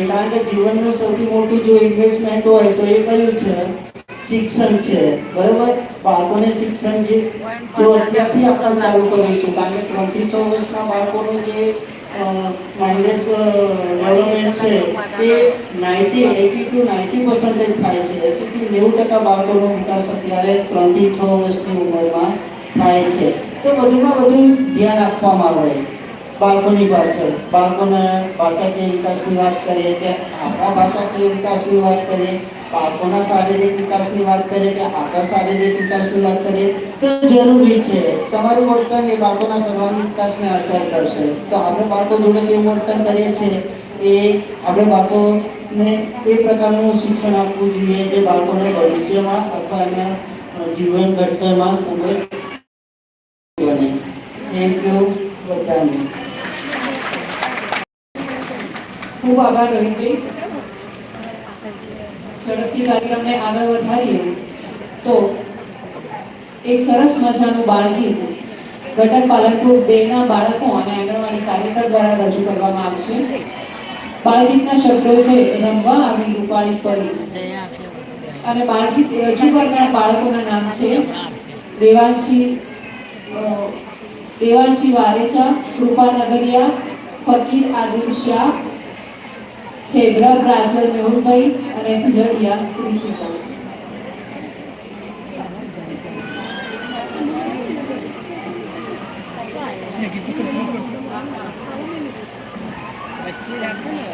કારણ કે જીવનનું સૌથી મોટું જો ઇન્વેસ્ટમેન્ટ હોય તો એ કયું છે? શિક્ષણ છે. બરાબર? બાળકોને શિક્ષણ જે જો અત્યારથી આપણે ચાલુ કરીશું, કારણ કે ટ્વેન્ટી છ વર્ષના બાળકોનું જે માઇન્ડલેસ ડેવલપમેન્ટ છે, એ ninety eighty two ninety percentage થાય છે. એસીથી નેવું ટકા બાળકોનો વિકાસ અત્યારે ત્રણથી છ વર્ષની ઉંમરમાં થાય છે. તો વધુમાં વધુ ધ્યાન આપવામાં આવે. બાળકોની પાછળ બાળકોના ભાષાકીય વિકાસની વાત કરીએ કે આપણા ભાષાકીય વિકાસની વાત કરીએ? બાળકોના શારીરિક વિકાસની વાત કરીએ કે આપણા શારીરિક વિકાસની વાત કરીએ? તો જરૂરી છે. તમારું વર્તન એ બાળકોના સર્વાંગી વિકાસને અસર કરશે. તો આપણે બાળકો જોડે કેવું વર્તન કરીએ છીએ? એ આપણે બાળકોને એ પ્રકારનું શિક્ષણ આપવું જોઈએ જે બાળકોને ભવિષ્યમાં અથવા એના જીવન ઘડતરમાં ખૂબ જ બને. થેન્ક યુ બધાને. ખૂબ આભાર રોહિતભાઈ. ઝડપથી કાર્યક્રમને આગળ વધારીએ તો એક સરસ મજાનું બાળગીત ઘટક પાલનપુર બેના બાળકો અને આંગણવાડી કાર્યકર દ્વારા રજૂ કરવામાં આવશે. બાળગીતના શબ્દો છે, રમવા આવી રૂપાળી પરી. અને બાળગીત રજૂ કરનાર બાળકોના નામ છે, દેવાંશી દેવાંશી વારેચા કૃપા નગરિયા ફકીર આદિલ શાહ સેબ્રા પ્રાચલ મેહુલભાઈ અને ભીલડિયા ક્રિસિકલ વચ્ચે રાખો